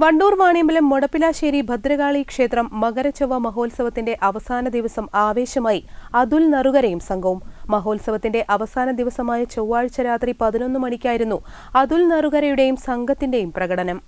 Wandoor Vaniyambalam Mudappilassery Bhadrakali ക്ഷേത്രം മകരച്ചൊവ്വ മഹോത്സവത്തിന്റെ അവസാന ദിവസം ആവേശമായി അതുൽ നറുകരയും സംഘവും. മഹോത്സവത്തിന്റെ അവസാന ദിവസമായ ചൊവ്വാഴ്ച രാത്രി പതിനൊന്ന് മണിക്കായിരുന്നു അതുൽ നറുകരയുടെയും സംഘത്തിന്റെയും പ്രകടനം.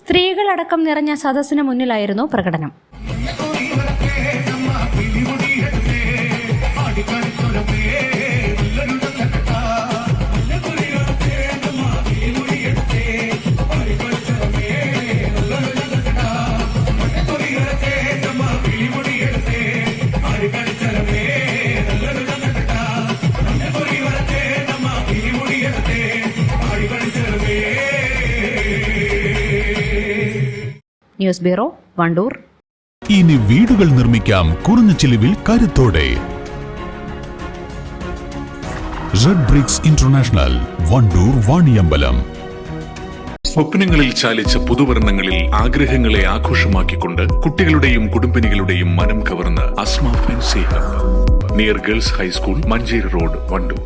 സ്ത്രീകളടക്കം നിറഞ്ഞ സദസ്സിന് മുന്നിലായിരുന്നു പ്രകടനം. News bureau Wandoor. ഇനി വീടുകൾ നിർമ്മിക്കാം കുറഞ്ഞ ചിലവിൽ കരുത്തോടെ. Red bricks international Wandoor Vaniyambalam. സ്വപ്നങ്ങളിൽ ചാലിച്ച പുതുവർണങ്ങളിൽ ആഗ്രഹങ്ങളെ ആഘോഷമാക്കിക്കൊണ്ട് കുട്ടികളുടെയും കുടുംബിനികളുടെയും മനം കവർന്ന് Asma fancy hub near girls high school Manjeri road Wandoor.